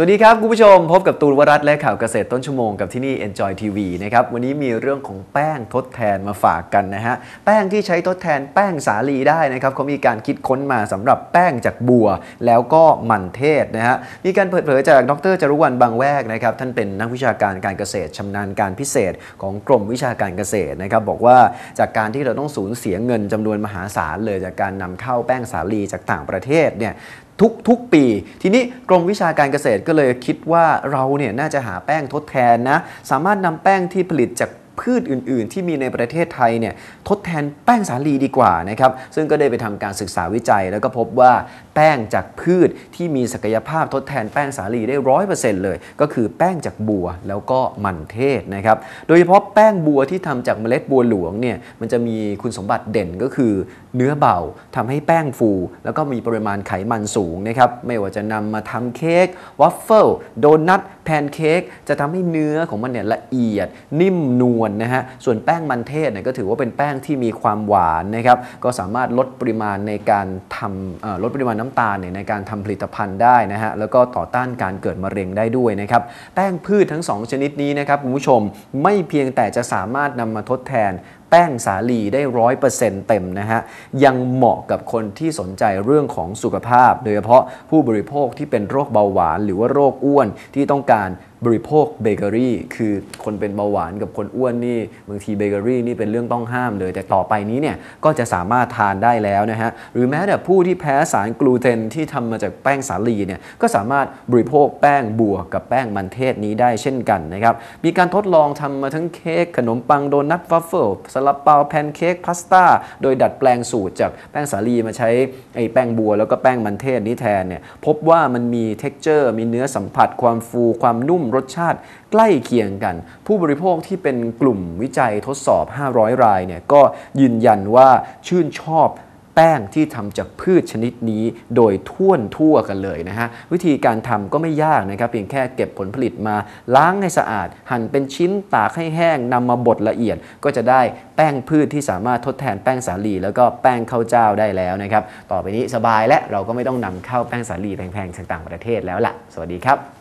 สวัสดีครับ คุณผู้ชมพบกับตูนวรัตและข่าวเกษตรต้นชั่วโมงกับที่นี่ Enjoy TV นะครับวันนี้มีเรื่องของแป้งทดแทนมาฝากกันนะฮะแป้งที่ใช้ทดแทนแป้งสาลีได้นะครับเขามีการคิดค้นมาสำหรับแป้งจากบัว แล้วก็มันเทศนะฮะมีการเปิดเผยจากดรจรุวรรณบางแวกนะครับท่านเป็นนักวิชาการการเกษตรชำนาญการพิเศษของกรมวิชาการเกษตรนะครับบอกว่าจากการที่เราต้องสูญเสียเงินจำนวนมหาศาลเลยจากการนำเข้าแป้งสาลีจากต่างประเทศเนี่ย ทุกทุกปี ทีนี้กรมวิชาการเกษตรก็เลยคิดว่าเราเนี่ยน่าจะหาแป้งทดแทนนะ สามารถนำแป้งที่ผลิตจาก พืชอื่น ๆ ที่มีในประเทศไทยเนี่ยทดแทนแป้งสาลีดีกว่านะครับซึ่งก็ได้ไปทำการศึกษาวิจัย แล้วก็พบว่าแป้งจากพืชที่มีศักยภาพทดแทนแป้งสาลีได้ร้อยเปอร์เซ็นต์เลย ก็คือแป้งจากบัวแล้วก็มันเทศนะครับโดยเฉพาะแป้งบัวที่ทำจากเมล็ดบัวหลวงเนี่ยมันจะมีคุณสมบัติเด่นก็คือ เนื้อเบาทำให้แป้งฟู แล้วก็มีปริมาณไขมันสูงนะครับไม่ว่าจะนำมาทำเค้กวัฟเฟิลโดนัทแพนเค้กจะทำให้เนื้อของมันเนี่ยละเอียด นิ่มนวลนะฮะ ส่วนแป้งมันเทศเนี่ยก็ถือว่าเป็นแป้งที่มีความหวานนะครับ ก็สามารถลดปริมาณในการทำลดปริมาณน้ำตาลเนี่ยในการทำผลิตภัณฑ์ได้นะฮะ แล้วก็ต่อต้านการเกิดมะเร็งได้ด้วยนะครับ แป้งพืชทั้ง 2 ชนิดนี้นะครับคุณผู้ชมไม่เพียงแต่จะสามารถนำมาทดแทนแป้งสาลีได้ร้อยเปอร์เซ็นต์เต็มนะฮะ ยังเหมาะกับคนที่สนใจเรื่องของสุขภาพ โดยเฉพาะผู้บริโภคที่เป็นโรคเบาหวาน หรือว่าโรคอ้วนที่ต้องการ บริโภคเบเกอรี่คือคนเป็นเบาหวานกับคนอ้วนนี่บางทีเบเกอรี่นี่เป็นเรื่องต้องห้ามเลย แต่ต่อไปนี้เนี่ยก็จะสามารถทานได้แล้วนะฮะ หรือแม้แต่ผู้ที่แพ้สารกลูเตนที่ทำมาจากแป้งสาลีเนี่ยก็สามารถบริโภคแป้งบัวกับแป้งมันเทศนี้ได้เช่นกันนะครับ มีการทดลองทำมาทั้งเค้กขนมปังโดนัทวัฟเฟิลซาลาเปาแพนเค้กพาสต้าโดยดัดแปลงสูตรจากแป้งสาลีมาใช้ไอ้แป้งบัวแล้วก็แป้งมันเทศนี้แทนเนี่ยพบว่ามันมีเท็กเจอร์มีเนื้อสัมผัสความฟูความนุ่มรสชาติใกล้เคียงกัน ผู้บริโภคที่เป็นกลุ่มวิจัยทดสอบ 500 รายเนี่ยก็ยืนยันว่าชื่นชอบแป้งที่ทำจากพืชชนิดนี้โดยท่วนทั่วกันเลยนะฮะ วิธีการทำก็ไม่ยากนะครับเพียงแค่เก็บผลผลิตมาล้างให้สะอาด หั่นเป็นชิ้นตากให้แห้งนำมาบดละเอียด ก็จะได้แป้งพืชที่สามารถทดแทนแป้งสาลี แล้วก็แป้งข้าวเจ้าได้แล้วนะครับ ต่อไปนี้สบายและเราก็ไม่ต้องนำเข้าแป้งสาลีแพงๆจากต่างประเทศแล้วล่ะ สวัสดีครับ